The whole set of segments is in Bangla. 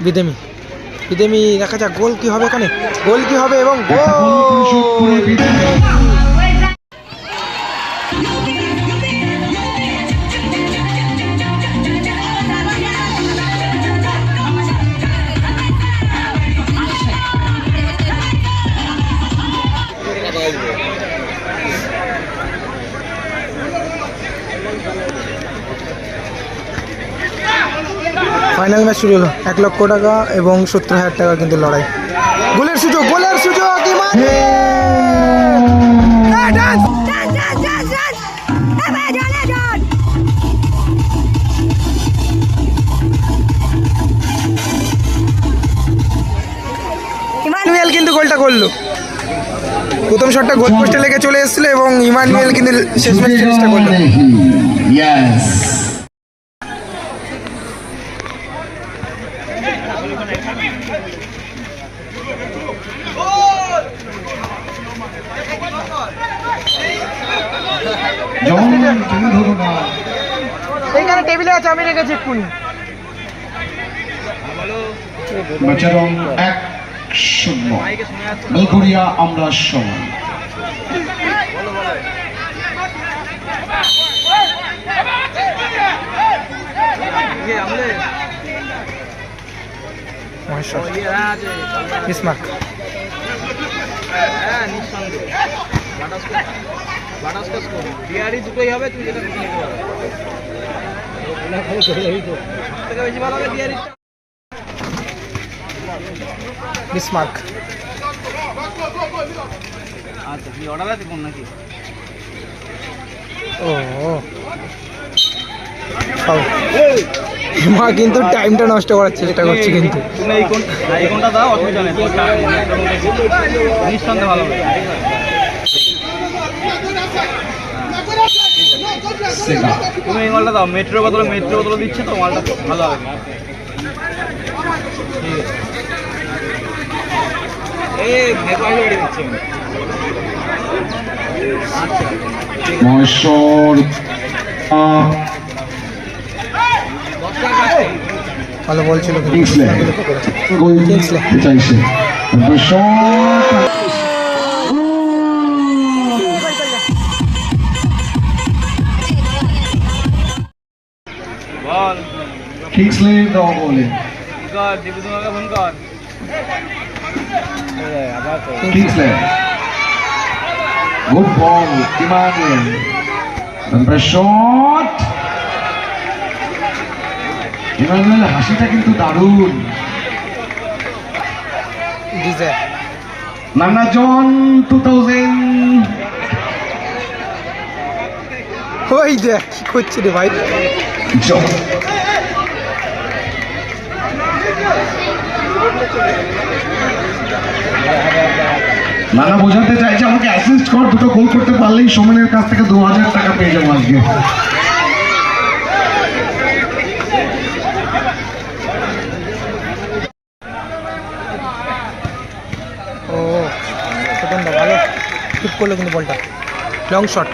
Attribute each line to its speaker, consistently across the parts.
Speaker 1: বিদেমি। বিদেমি দেখা যাক গোল কি হবে এখানে। গোল কি হবে এবং
Speaker 2: গোল!
Speaker 1: ফাইনাল ম্যাচ শুরু হলো। এক লক্ষ টাকা এবং সত্তর হাজার টাকা কিন্তু লড়াই। গোলের সুযোগ গোলের সুযোগ! ইমানুয়েল! কিন্তু গোলটা করল। প্রথম শটটা গোল পোস্টে লেগে চলে এসেছিল এবং ইমানুয়েল কিন্তু শেষ ম্যাচ চেষ্টা করল
Speaker 2: Yes. জন তুমি ধরো না
Speaker 1: এইখানে টেবিলে আছে আমি রেখেছি এক্ষুনি।
Speaker 2: বাচ্চারং এক শূন্য। বেলকুড়িয়া আমরা সমান।
Speaker 1: মহেশ্বর।
Speaker 3: বিহারি দুটোই হবে তুই যেটা নিতে পারবে বেশি ভালো হবে বিহারি
Speaker 1: মিসমার্ক
Speaker 3: আচ্ছা কি অর্ডার আছে কোন নাকি?
Speaker 1: ও ও। মা কিন্তু টাইমটা নষ্ট করার চেষ্টা করছে কিন্তু।
Speaker 3: তুমি এই কোন এই কোনটা দাও অসুবিধা নেই। নিঃসন্দেহে ভালো হবে। তুমি এই মালটা দাও মেট্রো বদলে মেট্রো বদলে দিচ্ছে তো মালটা ভালো হবে।
Speaker 2: মহেশ্বর
Speaker 1: ভালো বলছিল।
Speaker 2: Kingsley goal
Speaker 1: Kingsley.
Speaker 2: চাইছে কিংসলে দেওয়া বলে Kingsley good ball Emmanuel shot Emmanuel হাসিটা কিন্তু দারুণ নানা জন টু থাউজেন্ড
Speaker 1: ওই দেখ কি করছে রে ভাই
Speaker 2: জন নানা বোঝাতে চাইছে, আমাকে অ্যাসিস্ট কর, দুটো গোল করতে পারলেই সোমেনের কাছ থেকে দু হাজার টাকা পেয়ে যাব আজকে।
Speaker 1: ও ভালো। কিপ করল কিন্তু বলটা। Long shot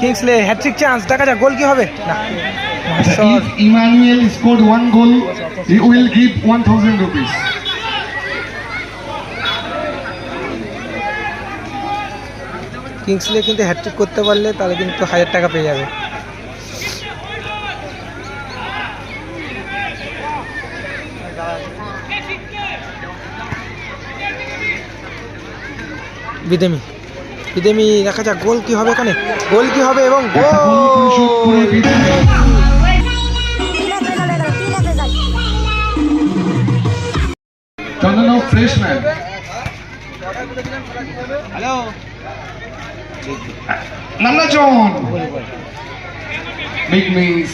Speaker 1: Kingsley hat trick chance দেখা যাক গোল কি হবে। না
Speaker 2: If Emmanuel scored one goal, he will give 1000 rupees.
Speaker 1: Kingsley কিন্তু হ্যাট্রিক করতে পারলে তাহলে কিন্তু হাজার টাকা পেয়ে যাবে। বিদেমি। বিদেমি দেখা যাক গোল কি হবে এখানে। গোল কি হবে এবং
Speaker 3: হ্যালো
Speaker 2: নান্না জন big means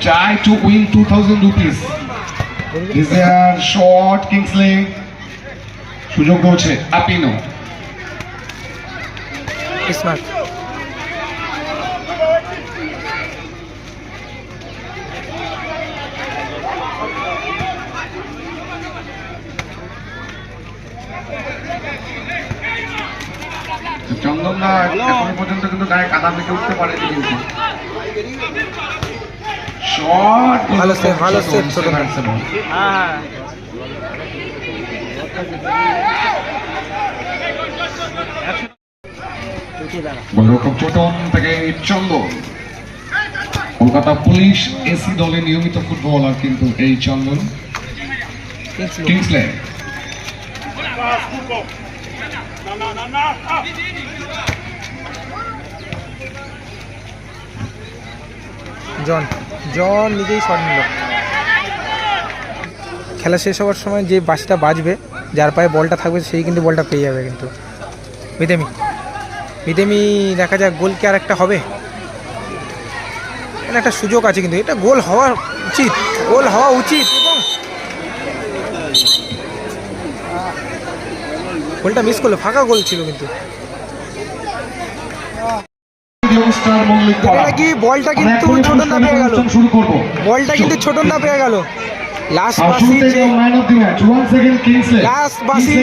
Speaker 2: try to win 2000 rupees. Is there short Kingsley? সুযোগ রয়েছে আপিনো
Speaker 1: স্মার্ট।
Speaker 2: চন্দন দা এখনও পর্যন্ত কিন্তু গায়ে কাদা মেখে উঠতে পারেনি কিন্তু। শর্ট
Speaker 1: ভালো ভালো ছোট।
Speaker 3: হ্যাঁ।
Speaker 2: চোটন থেকে চন্দন। কলকাতা পুলিশ এসি দলে নিয়মিত ফুটবলার কিন্তু এই চন্দন। কিংসলে
Speaker 1: জন জন নিজেই শট নিল। খেলা শেষ হওয়ার সময় যে বাসটা বাজবে, যার পায়ে বলটা থাকবে, সেই কিন্তু বলটা পেয়ে যাবে কিন্তু। বিদেমি বিদেমি দেখা যাক গোল কি আর একটা হবে। এখানে একটা সুযোগ আছে কিন্তু এটা গোল হওয়া উচিত গোল হওয়া উচিত গোলটা মিস করল ফাঁকা গোল ছিল কিন্তু। এটা বলটা কিন্তু ছোটন না পেয়ে গেল। বলটা কিন্তু ছোটন না পেয়ে গেল। লাস্ট বাসি যে Last বাসি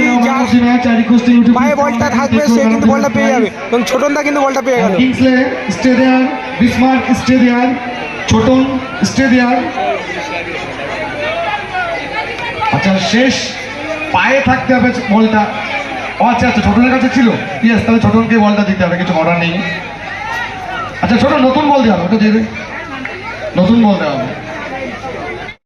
Speaker 1: পায়ে বলটা থাকবে সে কিন্তু বলটা পেয়ে যাবে। এবং ছোটন কিন্তু বলটা পেয়ে গেল।
Speaker 2: কিংসলে স্টেডিয়াম বিসমার্ক স্টেডিয়াম ছোটন স্টেডিয়াম আচ্ছা শেষ পায়ে থাকতে হবে বলটা। ও আচ্ছা আচ্ছা ছোটনের কাছে ছিল। ইয়েস তাহলে ছোটনকে বলটা দিতে হবে কিছু করার নেই। আচ্ছা ছোট নতুন বল দেওয়া হবে ওটা দেবে নতুন বল দেওয়া হবে।